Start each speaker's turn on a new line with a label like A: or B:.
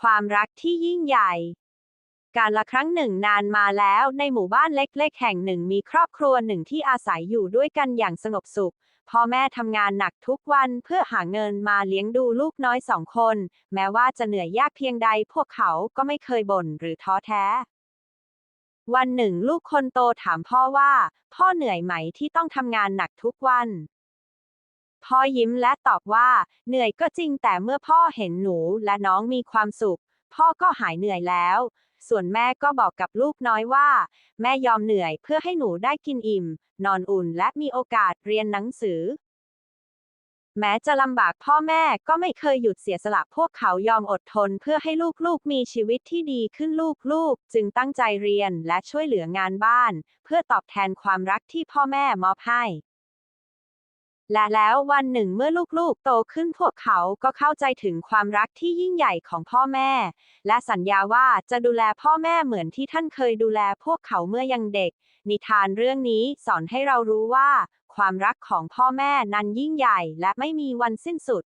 A: ความรักที่ยิ่งใหญ่ การละครั้งหนึ่งนานมาแล้วในหมู่บ้านเล็กๆ แห่งหนึ่งมีครอบครัวหนึ่งที่อาศัยอยู่ด้วยกันอย่างสงบสุข พ่อแม่ทำงานหนักทุกวันเพื่อหาเงินมาเลี้ยงดูลูกน้อยสองคน แม้ว่าจะเหนื่อยยากเพียงใดพวกเขาก็ไม่เคยบ่นหรือท้อแท้วันหนึ่งลูกคนโตถามพ่อว่า พ่อเหนื่อยไหมที่ต้องทำงานหนักทุกวัน พ่อยิ้มและตอบว่า เหนื่อยก็จริงแต่เมื่อพ่อเห็นหนูและน้องมีความสุข พ่อก็หายเหนื่อยแล้ว ส่วนแม่ก็บอกกับลูกน้อยว่า แม่ยอมเหนื่อยเพื่อให้หนูได้กินอิ่ม นอนอุ่นและมีโอกาสเรียนหนังสือ แม้จะลำบากพ่อแม่ก็ไม่เคยหยุดเสียสละพวกเขายอมอดทนเพื่อให้ลูกๆมีชีวิตที่ดีขึ้นลูกๆ จึงตั้งใจเรียนและช่วยเหลืองานบ้าน เพื่อตอบแทนความรักที่พ่อแม่มอบให้ และแล้ววันหนึ่งเมื่อลูกๆ โตขึ้นพวกเขาก็เข้าใจถึงความรักที่ยิ่งใหญ่ของพ่อแม่ และสัญญาว่าจะดูแลพ่อแม่เหมือนที่ท่านเคยดูแลพวกเขาเมื่อยังเด็ก นิทานเรื่องนี้สอนให้เรารู้ว่า ความรักของพ่อแม่นั้นยิ่งใหญ่และไม่มีวันสิ้นสุด